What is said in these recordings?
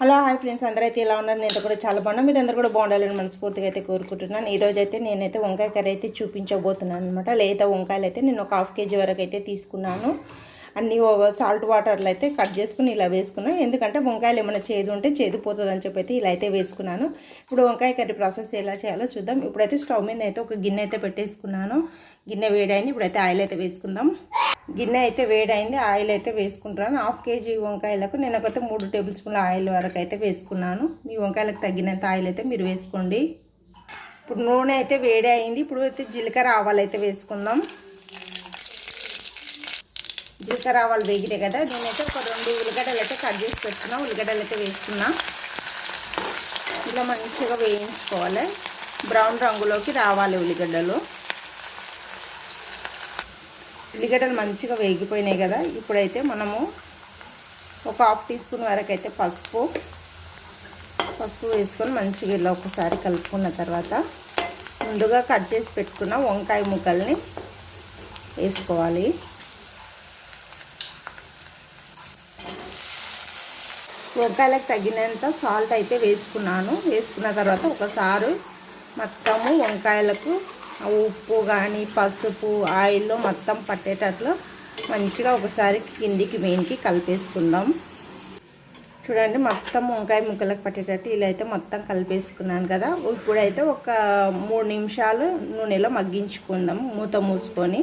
Hello hi friends. అందరైతే ఎలా ఉన్నారు? నేను కూడా చాలా బాగున్నా. మీరు అందరూ కూడా బాగుండాలని మనస్ఫూర్తిగా అయితే కోరుకుంటున్నాను. ఈరోజైతే అయితే నేనైతే వంకాయ కర్రీ అయితే చూపించబోతున్నాను అనమాట లేత వంకాయలు అయితే నేను ఒక హాఫ్ కేజీ వరకు అయితే తీసుకున్నాను. అన్ని సాల్ట్ వాటర్లో అయితే కట్ చేసుకుని ఇలా వేసుకున్నాను ఎందుకంటే వంకాయలు ఏమైనా చేదు ఉంటే చేదిపోతుంది అని చెప్పి ఇలా అయితే వేసుకున్నాను. ఇప్పుడు వంకాయ కర్రీ ప్రాసెస్ ఎలా చేయాలో చూద్దాం. ఇప్పుడైతే స్టవ్ మీద అయితే ఒక గిన్నె అయితే పెట్టేసుకున్నాను. గిన్నె వేడైంది. ఇప్పుడైతే ఆయిల్ అయితే వేసుకుందాం. గిన్నె అయితే వేడైంది. ఆయిల్ అయితే వేసుకుంటున్నాను. హాఫ్ కేజీ వంకాయలకు నేను ఒకైతే మూడు టేబుల్ స్పూన్ల ఆయిల్ వరకు అయితే వేసుకున్నాను. మీ వంకాయలకు తగ్గినంత ఆయిల్ అయితే మీరు వేసుకోండి. ఇప్పుడు నూనె అయితే వేడి అయింది ఇప్పుడు అయితే జీలకర్ర ఆవాలు అయితే వేసుకుందాం. జీలకర్ర ఆవాలు వేగినాయి కదా నేనైతే ఒక రెండు ఉల్లిగడ్డలు అయితే కట్ చేసి పెట్టుకున్నా. ఉల్లిగడ్డలు అయితే వేసుకున్నా ఇలా మంచిగా వేయించుకోవాలి. బ్రౌన్ రంగులోకి రావాలి ఉల్లిగడ్డలు. ఉల్లిగడ్డలు మంచిగా వేగిపోయినాయి కదా. ఇప్పుడైతే మనము ఒక హాఫ్ టీ స్పూన్ వరకు అయితే పసుపు పసుపు వేసుకొని మంచిగా ఇలా ఒకసారి కలుపుకున్న తర్వాత ముందుగా కట్ చేసి పెట్టుకున్న వంకాయ ముక్కల్ని వేసుకోవాలి. వంకాయలకు తగినంత సాల్ట్ అయితే వేసుకున్నాను. వేసుకున్న తర్వాత ఒకసారి మొత్తము వంకాయలకు ఉప్పు కానీ పసుపు ఆయిల్లో మొత్తం పట్టేటట్లు మంచిగా ఒకసారి కిందికి మెయిన్కి కలిపేసుకుందాం. చూడండి మొత్తం వంకాయ ముక్కలకు పట్టేటట్టు ఇలా అయితే మొత్తం కలిపేసుకున్నాను కదా. ఇప్పుడైతే ఒక మూడు నిమిషాలు నూనెలో మగ్గించుకుందాం మూత మూసుకొని.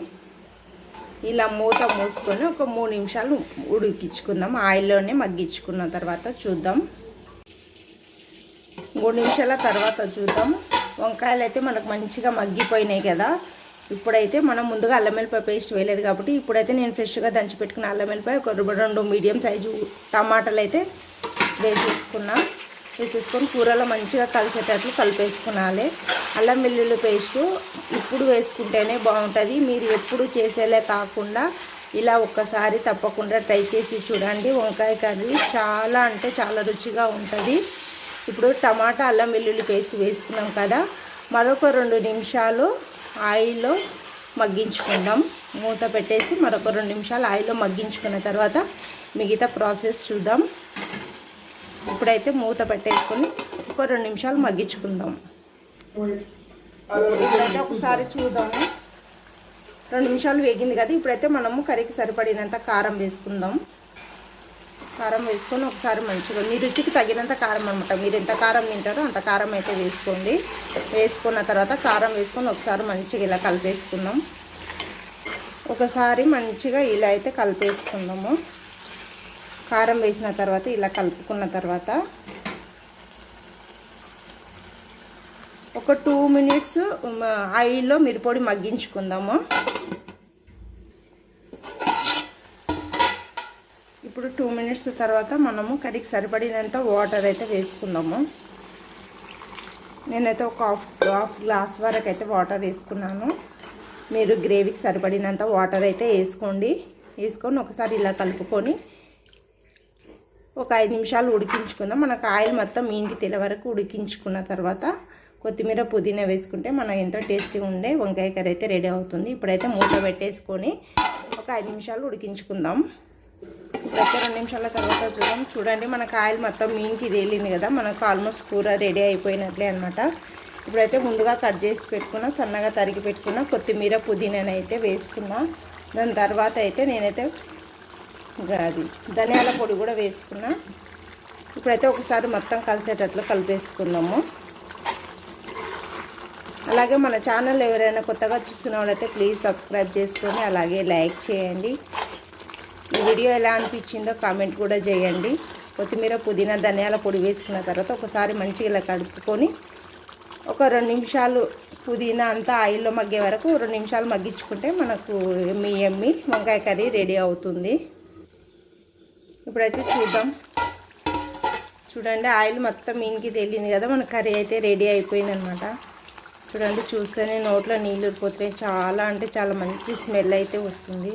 ఇలా మూత మూసుకొని ఒక మూడు నిమిషాలు ఉడికించుకుందాం. ఆయిల్లోనే మగ్గించుకున్న తర్వాత చూద్దాం. మూడు నిమిషాల తర్వాత చూద్దాం. వంకాయలు అయితే మనకు మంచిగా మగ్గిపోయినాయి కదా. ఇప్పుడైతే మనం ముందుగా అల్లం వెల్లిపాయ పేస్ట్ వేయలేదు కాబట్టి ఇప్పుడైతే నేను ఫ్రెష్గా దంచి పెట్టుకున్న అల్లం వెల్లిపాయ ఒక రెండు మీడియం సైజు టమాటాలు అయితే వేసేసుకున్నాను వేసేసుకొని కూరలో మంచిగా కలిసేటట్లు కలిపేసుకునాలి. అల్లం వెల్లుల్లి పేస్టు ఇప్పుడు వేసుకుంటేనే బాగుంటుంది. మీరు ఎప్పుడు చేసేలే కాకుండా ఇలా ఒక్కసారి తప్పకుండా ట్రై చేసి చూడండి. వంకాయ కర్రీ చాలా అంటే చాలా రుచిగా ఉంటుంది. ఇప్పుడు టమాటా అల్లం వెల్లుల్లి పేస్ట్ వేసుకున్నాం కదా. మరొక రెండు నిమిషాలు ఆయిల్లో మగ్గించుకుందాం. మూత పెట్టేసి మరొక రెండు నిమిషాలు ఆయిల్లో మగ్గించుకున్న తర్వాత మిగతా ప్రాసెస్ చూద్దాం. ఇప్పుడైతే మూత పెట్టేసుకొని ఒక రెండు నిమిషాలు మగ్గించుకుందాం. ఇప్పుడైతే ఒకసారి చూద్దాము. రెండు నిమిషాలు వేగింది కదా ఇప్పుడైతే మనము కర్రీకి సరిపడినంత కారం వేసుకుందాం. కారం వేసుకొని ఒకసారి మంచిగా మీ రుచికి తగినంత కారం అనమాట మీరు ఎంత కారం తింటారో అంత కారం అయితే వేసుకోండి. వేసుకున్న తర్వాత కారం వేసుకొని ఒకసారి మంచిగా ఇలా కలిపేసుకుందాం. ఒకసారి మంచిగా ఇలా అయితే కలిపేసుకుందాము. కారం వేసిన తర్వాత ఇలా కలుపుకున్న తర్వాత ఒక టూ మినిట్స్ ఆయిల్లో మిరపొడి మగ్గించుకుందాము. ఇప్పుడు టూ మినిట్స్ తర్వాత మనము కర్రీకి సరిపడినంత వాటర్ అయితే వేసుకుందాము. నేనైతే ఒక హాఫ్ హాఫ్ గ్లాస్ వరకు అయితే వాటర్ వేసుకున్నాను. మీరు గ్రేవీకి సరిపడినంత వాటర్ అయితే వేసుకోండి. వేసుకొని ఒకసారి ఇలా కలుపుకొని ఒక ఐదు నిమిషాలు ఉడికించుకుందాం. మనకు ఆయిల్ మొత్తం మీనికి తెల వరకు ఉడికించుకున్న తర్వాత కొత్తిమీర పుదీనా వేసుకుంటే మనం ఎంతో టేస్టీగా ఉండే వంకాయ కర్రీ అయితే రెడీ అవుతుంది. ఇప్పుడైతే మూత పెట్టేసుకొని ఒక ఐదు నిమిషాలు ఉడికించుకుందాం. ఇప్పుడైతే రెండు నిమిషాల తర్వాత చూద్దాం. చూడండి మనకు ఆయిల్ మొత్తం మీనికి తేలింది కదా మనకు ఆల్మోస్ట్ కూర రెడీ అయిపోయినట్లే అనమాట ఇప్పుడైతే ముందుగా కట్ చేసి పెట్టుకున్న సన్నగా తరిగి పెట్టుకున్న కొత్తిమీర పుదీనాని అయితే వేసుకున్నా. దాని తర్వాత అయితే నేనైతే అది ధనియాల పొడి కూడా వేసుకున్నా. ఇప్పుడైతే ఒకసారి మొత్తం కలిసేటట్లు కలిపేసుకున్నాము అలాగే మన ఛానల్ ఎవరైనా కొత్తగా చూస్తున్న వాళ్ళైతే ప్లీజ్ సబ్స్క్రైబ్ చేసుకొని అలాగే లైక్ చేయండి. ఈ వీడియో ఎలా అనిపించిందో కామెంట్ కూడా చేయండి. కొత్తిమీర పుదీనా ధనియాల పొడి వేసుకున్న తర్వాత ఒకసారి మంచిగా ఇలా కలుపుకొని ఒక రెండు నిమిషాలు పుదీనా అంతా ఆయిల్లో మగ్గే వరకు రెండు నిమిషాలు మగ్గించుకుంటే మనకు ఎమ్మి ఎమ్మి వంకాయ కర్రీ రెడీ అవుతుంది. ఇప్పుడైతే చూద్దాం. చూడండి ఆయిల్ మొత్తం మీనికి తేలింది కదా మన కర్రీ అయితే రెడీ అయిపోయింది అనమాట చూడండి చూస్తేనే నోట్లో నీళ్ళు ఊరిపోతున్నాయి. చాలా అంటే చాలా మంచి స్మెల్ అయితే వస్తుంది.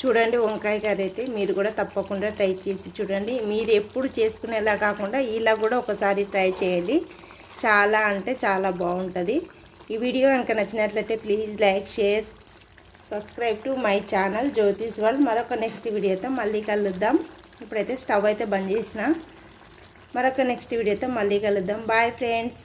చూడండి వంకాయ కర్రీ అయితే మీరు కూడా తప్పకుండా ట్రై చేసి చూడండి. మీరు ఎప్పుడు చేసుకునేలా కాకుండా ఇలా కూడా ఒకసారి ట్రై చేయండి. చాలా అంటే చాలా బాగుంటుంది. ఈ వీడియో కనుక నచ్చినట్లయితే please like share subscribe to my channel Jyotish world మరొక నెక్స్ట్ వీడియోతో మళ్ళీ కలుద్దాం. ఇప్పుడైతే స్టవ్ అయితే బంద్ చేసిన. మరొక నెక్స్ట్ వీడియోతో మళ్ళీ కలుద్దాం. Bye friends